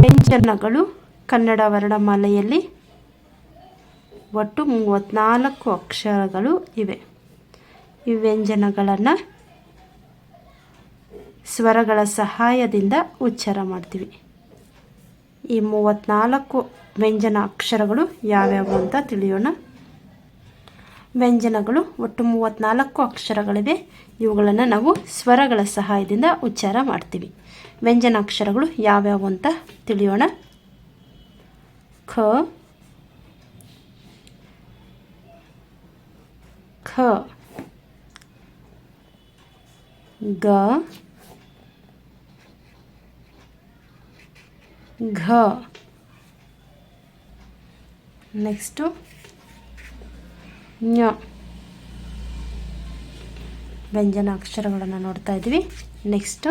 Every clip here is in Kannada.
ವ್ಯಂಜನಗಳು ಕನ್ನಡ ವರ್ಣಮಾಲೆಯಲ್ಲಿ ಒಟ್ಟು ಮೂವತ್ತ್ನಾಲ್ಕು ಅಕ್ಷರಗಳು ಇವೆ. ಈ ವ್ಯಂಜನಗಳನ್ನು ಸ್ವರಗಳ ಸಹಾಯದಿಂದ ಉಚ್ಚಾರ ಮಾಡ್ತೀವಿ. ಈ ಮೂವತ್ತ್ನಾಲ್ಕು ವ್ಯಂಜನ ಅಕ್ಷರಗಳು ಯಾವ್ಯಾವು ಅಂತ ತಿಳಿಯೋಣ. ವ್ಯಂಜನಗಳು ಒಟ್ಟು ಮೂವತ್ತ್ನಾಲ್ಕು ಅಕ್ಷರಗಳಿವೆ. ಇವುಗಳನ್ನು ನಾವು ಸ್ವರಗಳ ಸಹಾಯದಿಂದ ಉಚ್ಚಾರ ಮಾಡ್ತೀವಿ. ವ್ಯಂಜನ ಅಕ್ಷರಗಳು ಯಾವ್ಯಾವು ಅಂತ ತಿಳಿಯೋಣ. ಖ ಖ, ಗ, ಘ. ನೆಕ್ಸ್ಟು ಞ ವ್ಯಂಜನ ಅಕ್ಷರಗಳನ್ನು ನೋಡ್ತಾ ಇದ್ವಿ. ನೆಕ್ಸ್ಟು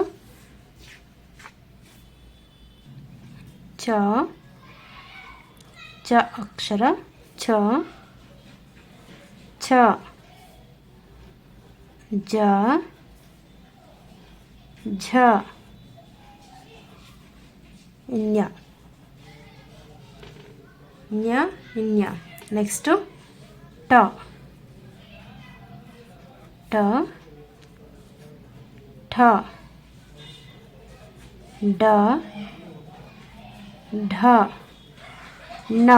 ಚ. ಚ ಅಕ್ಷರ. ಛ ಛ ಜ. ಝ. ಞ ಞ ಞ ನೆಕ್ಸ್ಟು ಟ ಟ ಠ ಡ ಢ ಣ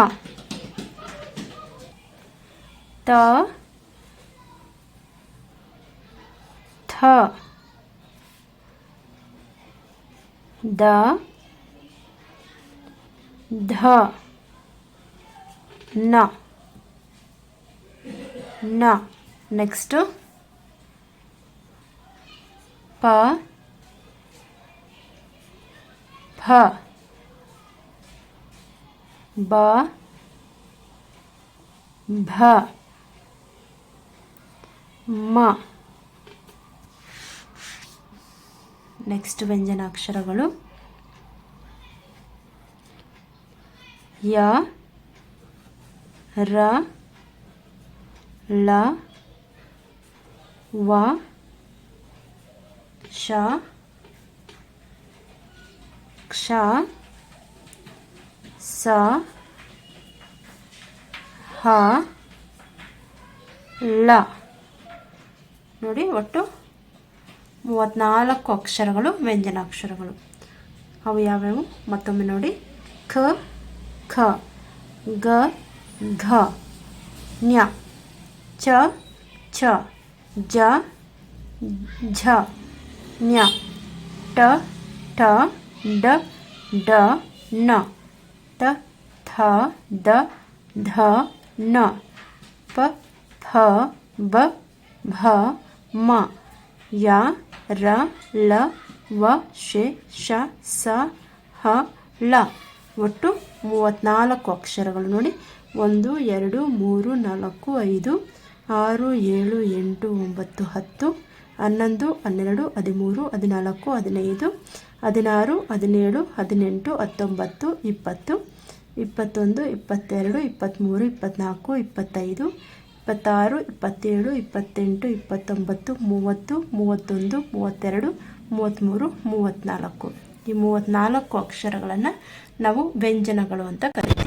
ತ ಥ ದ ಧ ನ ನ. ನೆಕ್ಸ್ಟು ಪ. ಫ ಬ. ಭ. ಮ. ನೆಕ್ಸ್ಟ್ ವ್ಯಂಜನ ಅಕ್ಷರಗಳು ಯ. ರ. ಳ, ವ, ಶ, ಕ್ಷ, ಸ, ಹ ಲ ನೋಡಿ ಒಟ್ಟು ಮೂವತ್ತ್ನಾಲ್ಕು ಅಕ್ಷರಗಳು ವ್ಯಂಜನ ಅಕ್ಷರಗಳು ಅವು ಯಾವ್ಯಾವು? ಮತ್ತೊಮ್ಮೆ ನೋಡಿ. ಖ ಖ ಗ, ಘ ಞ ಚ ಛ ಜ, ಝ, ಞ ಟ ಠ ಡ ಡ ನ ತ, ಥ, ದ, ಧ ನ ಪ ಫ ಬ ಭ, ಮ, ಯ, ರ, ಲ, ವ ಶೆ ಶ ಸ, ಹ, ಳ. ಒಟ್ಟು ಮೂವತ್ತ್ನಾಲ್ಕು ಅಕ್ಷರಗಳು ನೋಡಿ. ಒಂದು, ಎರಡು, ಮೂರು, ನಾಲ್ಕು, ಐದು ಆರು, ಏಳು, ಎಂಟು, ಒಂಬತ್ತು, ಹತ್ತು, ಹನ್ನೊಂದು, ಹನ್ನೆರಡು, ಹದಿಮೂರು, ಹದಿನಾಲ್ಕು, ಹದಿನೈದು, ಹದಿನಾರು, ಹದಿನೇಳು, ಹದಿನೆಂಟು, ಹತ್ತೊಂಬತ್ತು, ಇಪ್ಪತ್ತು, ಇಪ್ಪತ್ತೊಂದು, ಇಪ್ಪತ್ತೆರಡು, ಇಪ್ಪತ್ತ್ಮೂರು, ಇಪ್ಪತ್ತ್ನಾಲ್ಕು, ಇಪ್ಪತ್ತೈದು, ಇಪ್ಪತ್ತಾರು, ಇಪ್ಪತ್ತೇಳು, ಇಪ್ಪತ್ತೆಂಟು, ಇಪ್ಪತ್ತೊಂಬತ್ತು, ಮೂವತ್ತು, ಮೂವತ್ತೊಂದು, ಮೂವತ್ತೆರಡು, ಮೂವತ್ತ್ಮೂರು, ಮೂವತ್ತ್ನಾಲ್ಕು. ಈ ಮೂವತ್ತ್ನಾಲ್ಕು ಅಕ್ಷರಗಳನ್ನು ನಾವು ವ್ಯಂಜನಗಳು ಅಂತ ಕರಿತೀವಿ.